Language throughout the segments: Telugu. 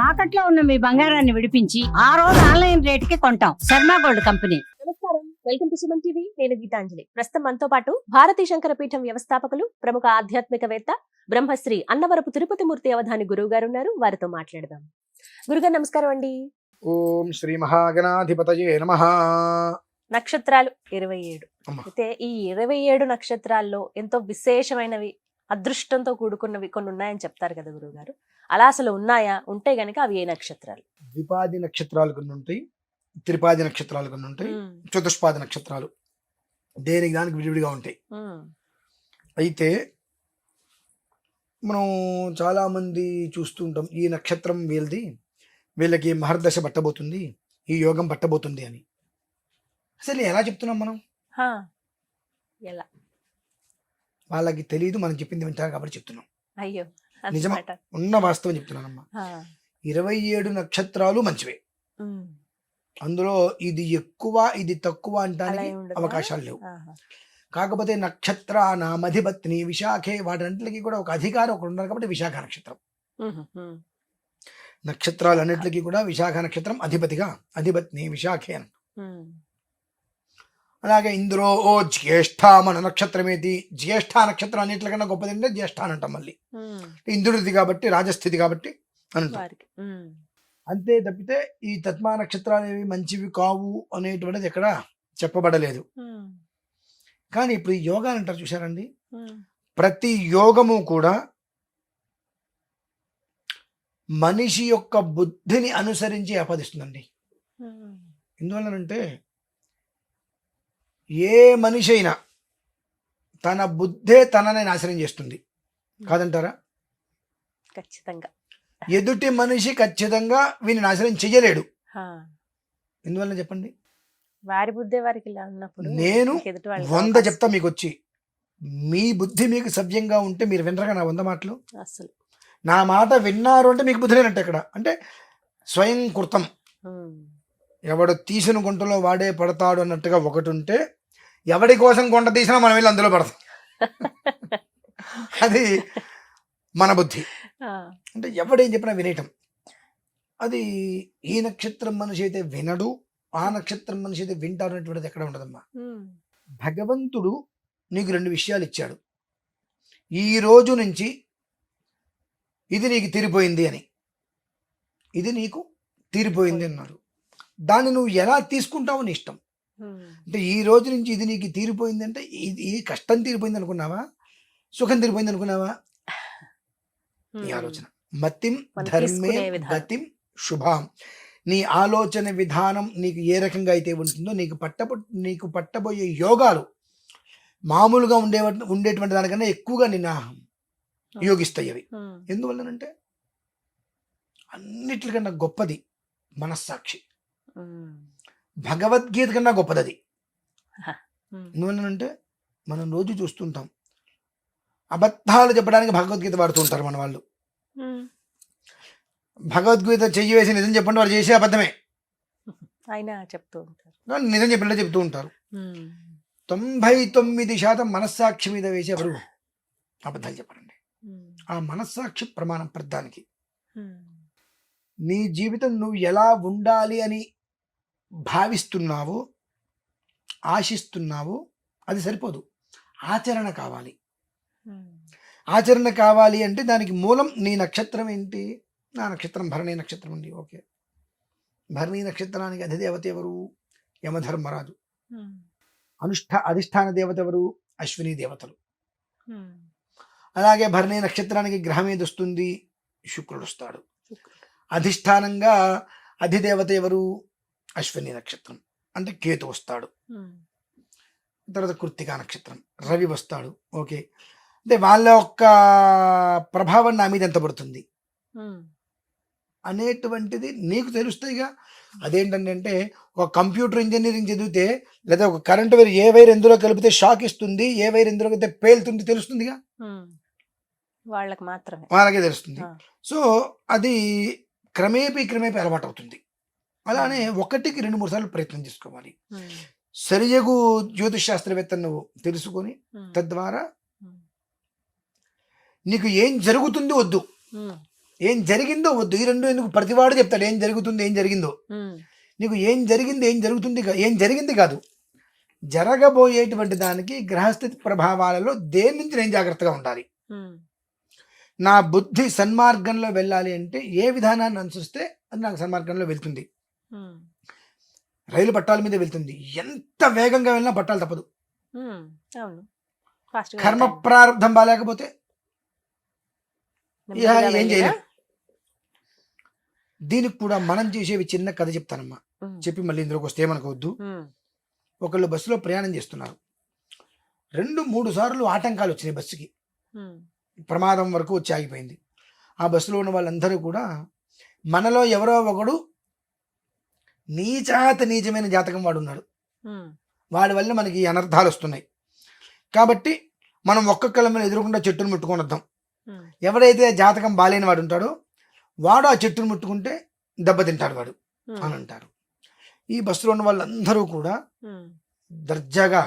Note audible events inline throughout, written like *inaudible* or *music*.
తాకట్లో ఉన్న మీ బంగారాన్ని విడిపించి ఆ రోజు ఆన్లైన్ రేటుకి కొంటాం. Sharma gold company. నమస్కారం. Welcome to Suman TV. నేను గీతాంజలి. ప్రస్తుతం మనతో పాటు భారతీ శంకర పీఠం వ్యవస్థాపకులు ప్రముఖ ఆధ్యాత్మికవేత్త బ్రహ్మశ్రీ అన్నవరపు తిరుపతి మూర్తి అవధాని గురువు గారు ఉన్నారు. వారితో మాట్లాడదాం. గురుగారు నమస్కారం అండి. ఓం శ్రీ మహాగణాధిపతయే నమ. నక్షత్రాలు ఇరవై ఏడు. అయితే ఈ ఇరవై ఏడు నక్షత్రాల్లో ఎంతో విశేషమైనవి అదృష్టంతో కూడుకున్నవి కొన్ని ఉన్నాయని చెప్తారు కదా గురువు గారు అలా అసలు ఉన్నాయా? ఉంటే గనుక అవి ఏ నక్షత్రాలు? ద్విపాది నక్షత్రాలు కొన్ని ఉంటాయి త్రిపాది నక్షత్రాలు కొన్ని ఉంటాయి చతుష్పాది నక్షత్రాలు. దేనికి దానికి విడివిడిగా ఉంటాయి. అయితే మనం చాలా మంది చూస్తూ ఉంటాం ఈ నక్షత్రం వీళ్ళది వీళ్ళకి మహర్దశ పట్టబోతుంది ఈ యోగం పట్టబోతుంది అని. అసలు ఎలా చెప్తున్నాం మనం. ఎలా? వాళ్ళకి తెలియదు మనం చెప్పింది వింటారు కాబట్టి చెప్తున్నాం అయ్యో నిజమా? ఉన్న వాస్తవం చెప్తున్నానమ్మా. ఇరవై ఏడు నక్షత్రాలు మంచివే అందులో ఇది ఎక్కువ ఇది తక్కువ అంటానికి? అవకాశాలు లేవు. కాకపోతే నక్షత్ర నామధిపత్ని విశాఖే వాటన్నింటికి కూడా ఒక అధికారం ఒకటి ఉన్నారు కాబట్టి విశాఖ నక్షత్రం నక్షత్రాలన్నింటికి కూడా విశాఖ నక్షత్రం అధిపతిగా అధిపత్ని విశాఖే. అలాగే ఇందులో ఓ జ్యేష్ఠ మన నక్షత్రం ఏది జ్యేష్ఠ నక్షత్రం అన్నింటికన్నా గొప్పది అంటే జ్యేష్ఠ అని అంటాం మళ్ళీ ఇంద్రుడిది కాబట్టి రాజస్థితి కాబట్టి అని అంటాం అంతే తప్పితే ఈ తత్మా నక్షత్రాలు ఏవి మంచివి కావు అనేటువంటిది ఎక్కడ చెప్పబడలేదు. కానీ ఇప్పుడు ఈ యోగాలు అంటారు చూసారండి ప్రతి యోగము కూడా మనిషి యొక్క బుద్ధిని అనుసరించి ఆపాదిస్తుందండి. ఎందువల్లనంటే ఏ మనిషి అయినా తన బుద్ధే తనని నాశనం చేస్తుంది. కాదంటారా? ఖచ్చితంగా. ఎదుటి మనిషి ఖచ్చితంగా వీని నాశనం చెయ్యలేడు. ఎందువల్ల చెప్పండి? వారి బుద్ధే వారికి ఇలా ఉన్నప్పుడు నేను వంద చెప్తా మీకు వచ్చి మీ బుద్ధి మీకు సవ్యంగా ఉంటే మీరు వినరగా నా వంద మాటలు? అసలు నా మాట విన్నారు అంటే మీకు బుద్ధి లేనట్టు ఇక్కడ అంటే స్వయం కృతం. ఎవడు తీసిన గుంటలో వాడే పడతాడు అన్నట్టుగా ఒకటి ఉంటే ఎవడి కోసం గుంట తీసినా మనం వెళ్ళి అందులో పడతాం *laughs* అది మన బుద్ధి. అంటే ఎవడేం చెప్పినా వినేయటం. అది ఈ నక్షత్రం మనిషి అయితే వినడు ఆ నక్షత్రం మనిషి అయితే వింటారు అనేటువంటిది ఎక్కడ ఉండదమ్మా. భగవంతుడు నీకు రెండు విషయాలు ఇచ్చాడు. ఈ రోజు నుంచి ఇది నీకు తీరిపోయింది అని. ఇది నీకు తీరిపోయింది అన్నారు దాన్ని నువ్వు ఎలా తీసుకుంటావు నీ ఇష్టం. అంటే ఈ రోజు నుంచి ఇది నీకు తీరిపోయింది అంటే ఇది ఈ కష్టం తీరిపోయింది అనుకున్నావా సుఖం తీరిపోయింది అనుకున్నావా నీ. ఆలోచన. మతిం ధర్మే. గతిం శుభాం. నీ ఆలోచన విధానం నీకు ఏ రకంగా అయితే ఉంటుందో నీకు పట్టబో నీకు పట్టబోయే యోగాలు మామూలుగా ఉండే ఉండేటువంటి దానికన్నా ఎక్కువగా నిన్న యోగిస్తాయి అవి. ఎందువల్లనంటే అన్నిటికన్నా గొప్పది మనస్సాక్షి. భగవద్గీత కన్నా గొప్పది అది ఎందువల్లనంటే మనం రోజు చూస్తుంటాం. అబద్ధాలు చెప్పడానికి భగవద్గీత వాడుతూ ఉంటారు మన వాళ్ళు. భగవద్గీత చెయ్యి వేసి నిజం చెప్పండి వాళ్ళు చేసే అబద్ధమే. ఆయన చెప్తూ ఉంటారు. కానీ నిజం చెప్పినట్టు చెప్తూ ఉంటారు. తొంభై తొమ్మిది శాతం మనస్సాక్షి మీద వేసి ఎవరు అబద్ధాలు చెప్పరండి. ఉమ్, ఆ మనస్సాక్షి ప్రమాణం ప్రధానికి. ఉమ్, నీ జీవితం నువ్వు ఎలా ఉండాలి అని భావిస్తున్నావో ఆశిస్తున్నావో అది సరిపోదు. ఆచరణ కావాలి. ఉమ్, ఆచరణ కావాలి అంటే దానికి మూలం నీ నక్షత్రం ఏంటి? నా నక్షత్రం భరణి నక్షత్రం అండి ఓకే. భరణి నక్షత్రానికి అధిదేవత ఎవరు? యమధర్మరాజు. ఉమ్, అనుష్ఠ అధిష్టాన దేవత ఎవరు? అశ్విని దేవతలు. ఉమ్. అలాగే భరణి నక్షత్రానికి గ్రహం ఏది వస్తుంది? శుక్రుడు వస్తాడు. అధిష్టానంగా అధిదేవత ఎవరు? అశ్విని నక్షత్రం అంటే కేతు వస్తాడు. తర్వాత కృత్తికా నక్షత్రం రవి వస్తాడు. ఓకే. అంటే వాళ్ళ యొక్క ప్రభావం నా మీద ఎంత పడుతుంది? అనేటువంటిది నీకు తెలుస్తాయిగా అదేంటంటే ఒక కంప్యూటర్ ఇంజనీరింగ్ చదివితే లేదా ఒక కరెంట్ వైర్ ఏ వైర్ ఎందులో కలిపితే షాక్ ఇస్తుంది ఏ వైర్ ఎందులో కలిపితే పేలుతుంది తెలుస్తుందిగా. వాళ్ళకి మాత్రమే. వాళ్ళకే తెలుస్తుంది. సో అది క్రమేపీ క్రమేపీ అలవాటు అవుతుంది అలానే ఒకటికి రెండు మూడు సార్లు ప్రయత్నం చేసుకోవాలి. సరియగు జ్యోతిష్ శాస్త్రవేత్త నువ్వు తెలుసుకొని తద్వారా నీకు ఏం జరుగుతుంది వద్దు. ఏం జరిగిందో వద్దు. ఈ రెండు ఎందుకు ప్రతివాడు చెప్తాడు ఏం జరుగుతుంది ఏం జరిగిందో. నీకు ఏం జరిగింది ఏం జరుగుతుంది ఏం జరిగింది కాదు. జరగబోయేటువంటి దానికి గ్రహస్థితి ప్రభావాలలో దేని నుంచి నేను జాగ్రత్తగా ఉండాలి? నా బుద్ధి సన్మార్గంలో వెళ్ళాలి అంటే ఏ విధానాన్ని అనుసరిస్తే అది నాకు సన్మార్గంలో వెళ్తుంది. రైలు పట్టాల మీద వెళ్తుంది. ఎంత వేగంగా వెళ్ళినా పట్టాలు తప్పదు. కర్మ. ప్రారంభం బాగాలేకపోతే ఏం? చేయలేం. దీనికి కూడా మనం చేసేవి చిన్న కథ చెప్తానమ్మా. చెప్పి మళ్ళీ ఇందులోకి వస్తే ఏమనుకోవద్దు. ఒకళ్ళు బస్సులో ప్రయాణం చేస్తున్నారు. రెండు మూడు సార్లు ఆటంకాలు వచ్చినాయి బస్సుకి. ప్రమాదం వరకు వచ్చి ఆగిపోయింది. ఆ బస్సులో ఉన్న వాళ్ళందరూ కూడా మనలో ఎవరో ఒకడు నీచాత నీచమైన జాతకం వాడు ఉన్నాడు. ఉమ్, వాడి వల్ల మనకి అనర్థాలు వస్తున్నాయి. కాబట్టి మనం ఒక్కొక్కళ్ళ మీద ఎదురుకుండా చెట్టును ముట్టుకొని వద్దాం. ఎవడైతే జాతకం బాలేని వాడు ఉంటాడో వాడు ఆ చెట్టును ముట్టుకుంటే దెబ్బతింటాడు వాడు అని అంటారు. ఈ బస్సులో ఉన్న వాళ్ళందరూ కూడా దర్జాగా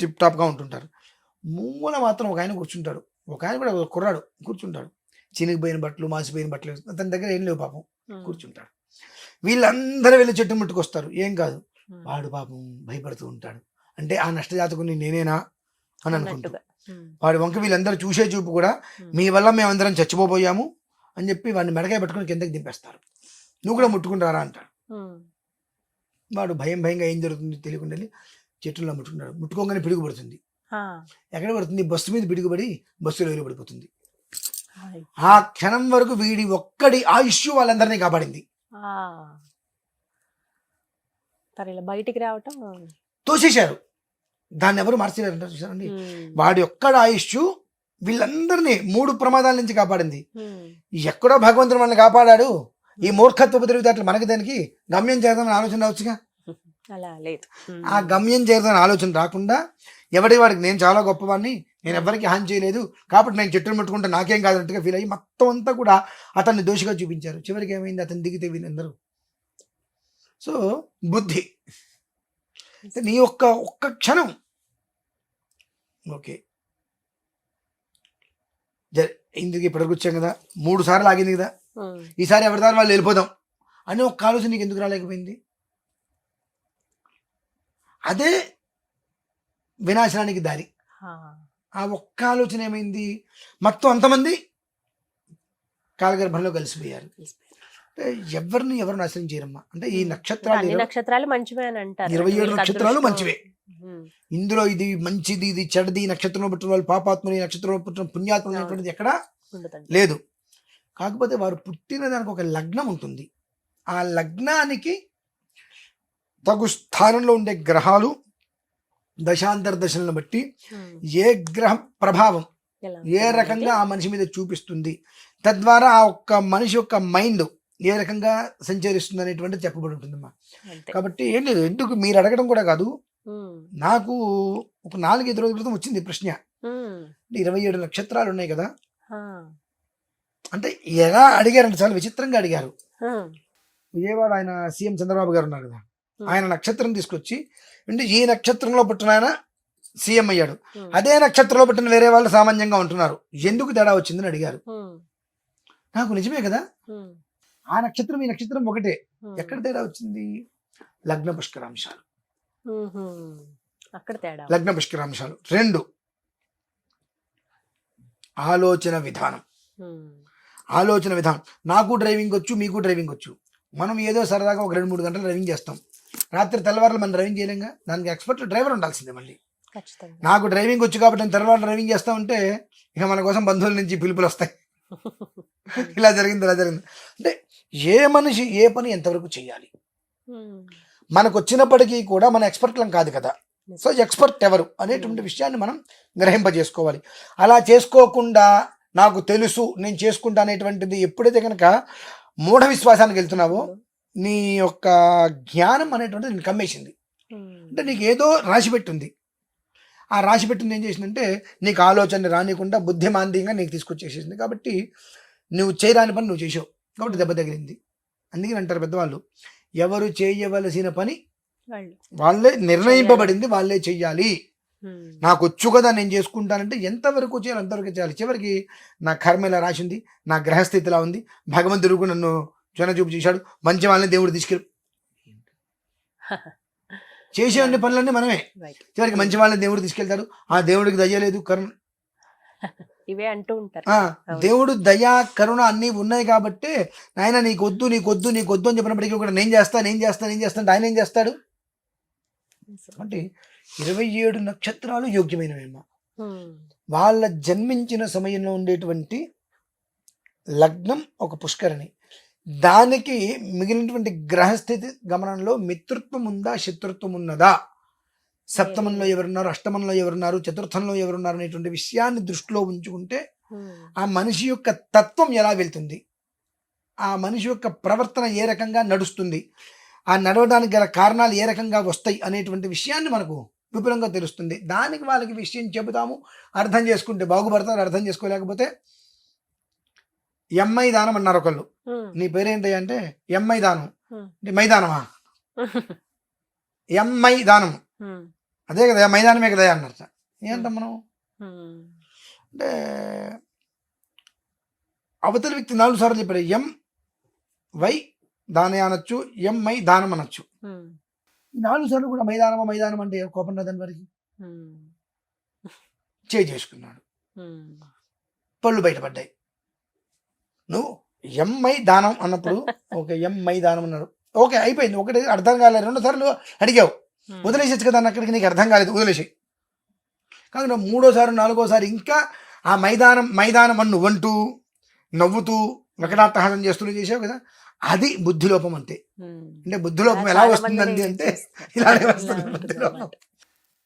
టిప్ టాప్గా ఉంటుంటారు. మూల మాత్రం ఒక ఆయన కూర్చుంటాడు. ఒక ఆయన కూడా కుర్రాడు కూర్చుంటాడు. చినిగిపోయిన బట్టలు మాసిపోయిన బట్టలు అతని దగ్గర ఏం లేవు పాపం. కూర్చుంటాడు. వీళ్ళందరూ వెళ్ళి చెట్టు ముట్టుకొస్తారు ఏం కాదు. వాడు పాపం భయపడుతూ ఉంటాడు. అంటే ఆ నష్టజాతకుని నేనేనా అని. ఉమ్, వాడి వంక వీళ్ళందరూ చూసే చూపు కూడా మీ వల్ల మేమందరం చచ్చిపోబోయాము అని చెప్పి వాడిని మెడకాయ పట్టుకొని కిందకి దింపేస్తారు. నువ్వు కూడా ముట్టుకుంటారా అంటాడు. వాడు భయం భయంగా ఏం జరుగుతుందో తెలియకుండా వెళ్ళి చెట్టులో ముట్టుకుంటాడు ముట్టుకోగానే పిడుగు పడుతుంది ఆ, ఎక్కడ పడుతుంది? బస్సు మీద పిడుగుపడి బస్సులో పడిపోతుంది. ఆ క్షణం వరకు వీడి ఒక్కడి ఆ ఇష్యూ వాళ్ళందరినీ కాపాడింది. ఇలా బయటికి రావటం తోసేశారు. దాన్ని ఎవరు మార్చలేరంటారు చూసారండి వాడి ఒక్కడి ఆయుష్ వీళ్ళందరినీ మూడు ప్రమాదాల నుంచి కాపాడింది. ఎక్కడో భగవంతుడు మనల్ని కాపాడాడు. ఈ మూర్ఖత్వపు తిరుగుతాట్లు మనకి దానికి గమ్యం చేద్దామని ఆలోచన రావచ్చుగా? అలా లేదు. ఆ గమ్యం చేద్దామని ఆలోచన రాకుండా ఎవడి వాడికి నేను చాలా గొప్పవాడిని నేను ఎవరికి హాని చేయలేదు. కాబట్టి నేను చెట్టును ముట్టుకుంటే నాకేం కాదన్నట్టుగా ఫీల్ అయ్యి మొత్తం అంతా కూడా అతన్ని దోషిగా చూపించారు. చివరికి ఏమైంది? అతను దిగితే వీళ్ళందరూ సో బుద్ధి. నీ ఒక్క ఒక్క క్షణం. ఓకే. ఇందుకు ఇప్పటికి వచ్చాం కదా. మూడు సార్లు ఆగింది కదా. ఈసారి ఎవరి దారి వాళ్ళు వెళ్ళిపోదాం. అని ఒక్క ఆలోచన నీకు ఎందుకు రాలేకపోయింది? అదే వినాశనానికి దారి. ఆ, ఒక్క ఆలోచన ఏమైంది మొత్తం అంతమంది కాలగర్భంలో కలిసిపోయారు అంటే ఎవరిని ఎవరు నాశనం చేయరమ్మా అంటే ఈ. నక్షత్రాలు నక్షత్రాలు మంచివే అని అంటారు ఇరవై ఏడు నక్షత్రాలు. మంచివే. ఇందులో ఇది మంచిది ఇది చెడ్డది ఈ నక్షత్రంలో పుట్టిన వాళ్ళు పాపాత్మని నక్షత్రంలో పుట్టిన పుణ్యాత్మని అనేటువంటిది ఎక్కడా. లేదు కాకపోతే వారు పుట్టిన దానికి ఒక లగ్నం ఉంటుంది ఆ లగ్నానికి తగు స్థానంలో ఉండే గ్రహాలు దశాంతర దశలను బట్టి ఏ గ్రహ ప్రభావం ఏ రకంగా ఆ మనిషి మీద చూపిస్తుంది? తద్వారా ఆ ఒక్క మనిషి యొక్క మైండ్ ఏ రకంగా సంచరిస్తుంది అనేటువంటిది చెప్పబడి ఉంటుందమ్మా. కాబట్టి ఏం లేదు ఎందుకు మీరు అడగడం కూడా కాదు. నాకు ఒక నాలుగైదు రోజుల క్రితం వచ్చింది ప్రశ్న. ఇరవై ఏడు నక్షత్రాలు ఉన్నాయి కదా? అంటే ఎలా అడిగారంటే చాలా విచిత్రంగా అడిగారు. విజయవాడ ఆయన సీఎం చంద్రబాబు గారు ఉన్నారు కదా. ఆయన నక్షత్రం తీసుకొచ్చి అంటే ఈ నక్షత్రంలో పుట్టిన ఆయన సీఎం అయ్యాడు. ఉమ్, అదే నక్షత్రంలో పుట్టిన వేరే వాళ్ళు సామాన్యంగా ఉంటున్నారు. ఎందుకు తేడా వచ్చిందని అడిగారు. ఉమ్, నాకు నిజమే కదా. ఆ నక్షత్రం ఈ నక్షత్రం ఒకటే. ఎక్కడ తేడా వచ్చింది? లగ్న పుష్కరాంశాలు. ఉహుం. అక్కడ తేడా లగ్న పుష్కరాంశాలు. రెండు. ఆలోచన విధానం. ఆలోచన విధానం. నాకు డ్రైవింగ్ వచ్చు మీకు డ్రైవింగ్ వచ్చు. మనం ఏదో సరదాగా ఒక రెండు మూడు గంటలు డ్రైవింగ్ చేస్తాం. రాత్రి తెల్లవారులు మనం డ్రైవింగ్ చేయలేంగా? దానికి ఎక్స్పర్ట్ డ్రైవర్ ఉండాల్సిందే మళ్ళీ. నాకు డ్రైవింగ్ వచ్చు కాబట్టి నేను తెల్లవారు డ్రైవింగ్ చేస్తా ఉంటే ఇక మన కోసం బంధువుల నుంచి పిలుపులు వస్తాయి. *laughs* ఇలా జరిగింది ఇలా జరిగింది. అంటే ఏ మనిషి ఏ పని ఎంతవరకు చేయాలి మనకు వచ్చినప్పటికీ కూడా మన ఎక్స్పర్ట్లం కాదు కదా. సో ఎక్స్పర్ట్ ఎవరు అనేటువంటి విషయాన్ని మనం గ్రహింపజేసుకోవాలి. అలా చేసుకోకుండా నాకు తెలుసు నేను చేసుకుంటా అనేటువంటిది ఎప్పుడైతే కనుక మూఢ విశ్వాసానికి వెళ్తున్నావో నీ యొక్క జ్ఞానం అనేటువంటిది నేను కమ్మేసింది. ఉమ్, అంటే నీకు ఏదో రాసి పెట్టింది. ఆ రాసి పెట్టింది ఏం చేసిందంటే నీకు ఆలోచన రానికుండా బుద్ధిమాంద్యంగా నీకు తీసుకొచ్చేసేసింది. కాబట్టి నువ్వు చేయరాని పని నువ్వు చేసావు. కాబట్టి దెబ్బ తగిలింది. అందుకని అంటారు పెద్దవాళ్ళు ఎవరు చేయవలసిన పని వాళ్ళు. నిర్ణయింపబడింది వాళ్ళే చెయ్యాలి ఉమ్. నాకు వచ్చు కదా నేను చేసుకుంటానంటే ఎంతవరకు చేయాలి అంతవరకు చేయాలి. చివరికి నా కర్మ ఇలా రాసింది నా గ్రహస్థితి ఇలా ఉంది. భగవంతుడు నన్ను జన చూపు చేశాడు. మంచి వాళ్ళని దేవుడు తీసుకెళ్ళి చేసే అన్ని పనులన్నీ మనమే. చివరికి మంచి వాళ్ళని దేవుడు తీసుకెళ్తాడు. ఆ దేవుడికి దయ్యలేదు కరుణ. ఇవే అంటూ ఉంటారు. దేవుడు దయ కరుణ అన్నీ ఉన్నాయి కాబట్టి నాయన నీకు వద్దు నీకు వద్దు నీకు వద్దు అని చెప్పినప్పటికీ కూడా నేను చేస్తా నేను చేస్తా నేను చేస్తాను ఆయన ఏం చేస్తాడు? అంటే ఇరవై ఏడు నక్షత్రాలు యోగ్యమైనవేమో. వాళ్ళ జన్మించిన సమయంలో ఉండేటువంటి లగ్నం ఒక పుష్కరిణి. దానికి మిగిలినటువంటి గ్రహస్థితి గమనంలో మిత్రత్వం ఉందా శత్రుత్వం ఉన్నదా సప్తమంలో ఎవరున్నారు అష్టమంలో ఎవరున్నారు చతుర్థంలో ఎవరున్నారు అనేటువంటి విషయాన్ని దృష్టిలో ఉంచుకుంటే ఉమ్. ఆ మనిషి యొక్క తత్వం ఎలా వెళ్తుంది? ఆ మనిషి యొక్క ప్రవర్తన ఏ రకంగా నడుస్తుంది? ఆ నడవడానికి గల కారణాలు ఏ రకంగా వస్తాయి అనేటువంటి విషయాన్ని మనకు విపులంగా తెలుస్తుంది. దానికి వాళ్ళకి విషయం చెబుతాము అర్థం చేసుకుంటే బాగుపడతారు అర్థం చేసుకోలేకపోతే ఎమ్ఐ దానం అన్నారు ఒకళ్ళు. నీ పేరేంటి అంటే ఎంఐ దానం. అంటే మైదానమా? ఎంఐ దానం. అదే కదా మైదానమే కదా అన్నట్ట ఏంటం మనం. అంటే అవతల వ్యక్తి నాలుగు సార్లు చెప్పాడు. ఎం వై దానే అనొచ్చు ఎం మై దానం అనొచ్చు. నాలుగు సార్లు కూడా మైదానమా మైదానం అంటే కోపం రాదని వారికి చేసుకున్నాడు. పళ్ళు బయటపడ్డాయి. నువ్వు ఎంఐ దానం అన్నప్పుడు ఓకే ఎంఐ దానం అన్నాడు ఓకే అయిపోయింది ఒకటి అర్థం కాలేదు రెండు సార్లు అడిగావు ఉమ్. వదిలేసచ్చు కదా అన్న అక్కడికి నీకు అర్థం కాలేదు వదిలేసి కానీ నువ్వు మూడోసారి నాలుగోసారి ఇంకా ఆ మైదానం మైదానం అని నువ్వంటూ నవ్వుతూ వికటాట్టహాసం చేస్తూ చేసావు కదా అది బుద్ధిలోపం అంటే ఉమ్. అంటే బుద్ధిలోపం ఎలా వస్తుందండి అంటే. *laughs* ఇలానే ఇలా వస్తుంది బుద్ధిలోపం.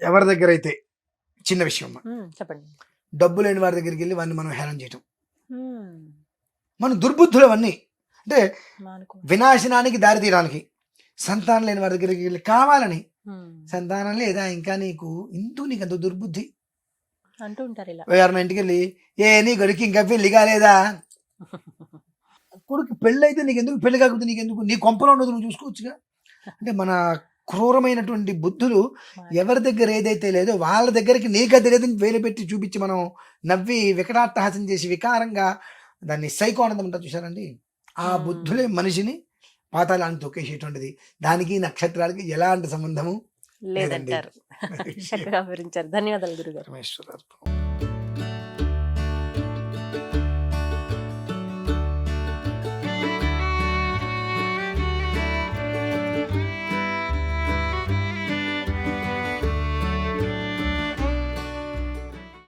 ఎవరి దగ్గర అయితే చిన్న విషయం. ఉమ్. చెప్పండి డబ్బు లేని వారి దగ్గరికి వెళ్ళి వాడిని మనం హేళన చేయటం. మన దుర్బుద్ధులు అవన్నీ అంటే. వినాశనానికి దారి తీయడానికి. సంతానం లేని వారి దగ్గరికి వెళ్ళి కావాలని. సంతానం లేదా ఇంకా నీకు ఇంతూ నీకు అంత దుర్బుద్ధి. అంటూ ఉంటారు ఇలా. ఇంటికి వెళ్ళి ఏ నీ కొడుకు ఇంకా పెళ్ళి కాలేదా కొడుకు పెళ్ళి అయితే నీకు ఎందుకు పెళ్ళి కాకపోతే నీకు ఎందుకు? నీ కొంపలో ఉండదు నువ్వు చూసుకోవచ్చుగా. అంటే మన క్రూరమైనటువంటి బుద్ధులు ఎవరి దగ్గర ఏదైతే లేదో వాళ్ళ దగ్గరికి నీకు అది లేదని వేలు పెట్టి చూపించి మనం నవ్వి వికటాట్టహాసం చేసి వికారంగా దాన్ని సైకోనందం ఉంటుంది చూసారండి ఆ. బుద్ధులే మనిషిని పాతాళాన్ని తొక్కేసేటువంటిది. దానికి నక్షత్రాలకి ఎలాంటి సంబంధము లేదంటారు. లేదండి. *laughs* చక్కగా వివరించారు. ధన్యవాదాలు గురుగారు.